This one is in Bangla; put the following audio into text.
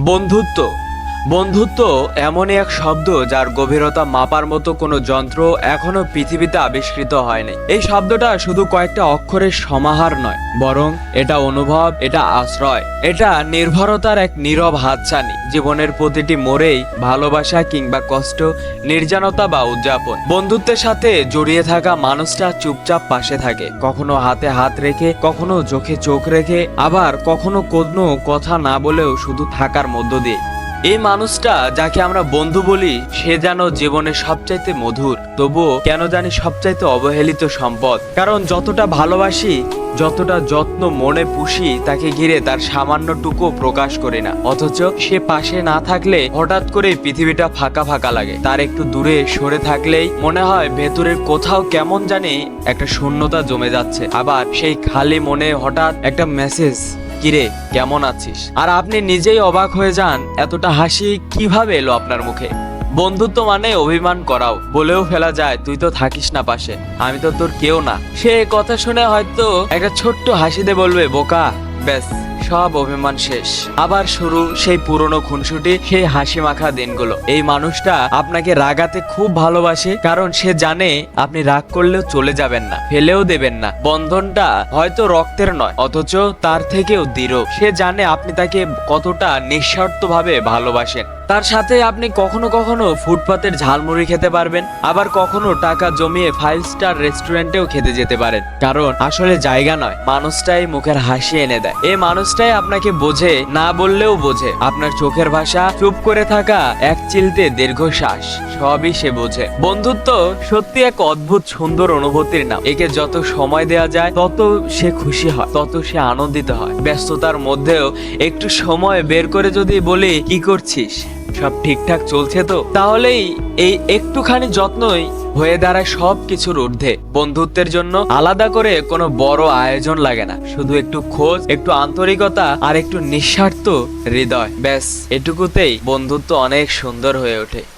বন্ধুত্ব। বন্ধুত্ব এমনই এক শব্দ যার গভীরতা মাপার মতো কোনো যন্ত্র এখনও পৃথিবীতে আবিষ্কৃত হয়নি। এই শব্দটা শুধু কয়েকটা অক্ষরের সমাহার নয়, বরং এটা অনুভব, এটা আশ্রয়, এটা নির্ভরতার এক নীরব হাতছানি, জীবনের প্রতিটি মোড়েই ভালোবাসা কিংবা কষ্ট, নির্জনতা বা উদযাপন। বন্ধুত্বের সাথে জড়িয়ে থাকা মানুষটা চুপচাপ পাশে থাকে, কখনো হাতে হাত রেখে, কখনো চোখে চোখ রেখে, আবার কখনো কোনো কথা না বলেও শুধু থাকার মধ্য দিয়ে। এই মানুষটা যাকে আমরা বন্ধু বলি, সে যেন জীবনের সবচাইতে মধুর, তবুও কেন জানি সবচাইতে অবহেলিত সম্পদ। কারণ যতটা ভালোবাসি, যতটা যত্ন মনে পুষি, তাকে ঘিরে তার সামান্যটুকু প্রকাশ করি না। অথচ সে পাশে না থাকলে হঠাৎ করে পৃথিবীটা ফাঁকা ফাঁকা লাগে। তার একটু দূরে সরে থাকলেই মনে হয় ভেতরের কোথাও কেমন জানি একটা শূন্যতা জমে যাচ্ছে। আবার সেই খালি মনে হঠাৎ একটা মেসেজ কিরে, কেমন আছিস? আর আপনি নিজেই অবাক হয়ে যান, এতটা হাসি কীভাবে এলো আপনার মুখে? বন্ধুত্ব মানে অভিমান করাও, বলেও ফেলা যায়, তুই তো থাকিস না পাশে, আমি তো তোর কেউ না। সে কথা শুনে হয়তো একটা ছোট্ট হাসিতে বলবে, বোকা, ব্যাস। সব অভিমান শেষ। আবার শুরু সেই পুরনো খুনসুটি, সেই হাসি মাখা দিনগুলো। এই মানুষটা আপনাকে রাগাতে খুব ভালোবাসে, কারণ সে জানে আপনি রাগ করলেও চলে যাবেন না, ফেলেও দেবেন না। বন্ধনটা হয়তো রক্তের নয়, অথচ তার থেকেও দৃঢ়। সে জানে আপনি তাকে কতটা নিঃস্বার্থভাবে ভালোবাসেন। তার সাথে আপনি কখনো কখনো ফুটপাতের ঝালমুড়ি খেতে পারবেন, আবার কখনো টাকা জমিয়ে ফাইভ স্টার রেস্টুরেন্টেও খেতে যেতে পারেন। কারণ আসলে জায়গা নয়, মানুষটাই মুখের হাসি এনে দেয়। এই মানুষটাই আপনাকে বোঝে, না বললেও বোঝে। আপনার চোখের ভাষা, চুপ করে থাকা, এক চিলতে দীর্ঘশ্বাস, সবই সে বোঝে। বন্ধুত্ব সত্যি এক অদ্ভুত সুন্দর অনুভূতির নাম। একে যত সময় দেওয়া যায়, তত সে খুশি হয়, তত সে আনন্দিত হয়। ব্যস্ততার মধ্যেও একটু সময় বের করে যদি বলি, কি করছিস? সব ঠিকঠাক চলছে তো? তাহলেই এই একটুখানি যত্নই হয়ে দাঁড়ায় সব কিছুর ঊর্ধ্বে। বন্ধুত্বের জন্য আলাদা করে কোনো বড় আয়োজন লাগে না। শুধু একটু খোঁজ, একটু আন্তরিকতা আর একটু নিঃস্বার্থ হৃদয়। ব্যাস, এটুকুতেই বন্ধুত্ব অনেক সুন্দর হয়ে ওঠে।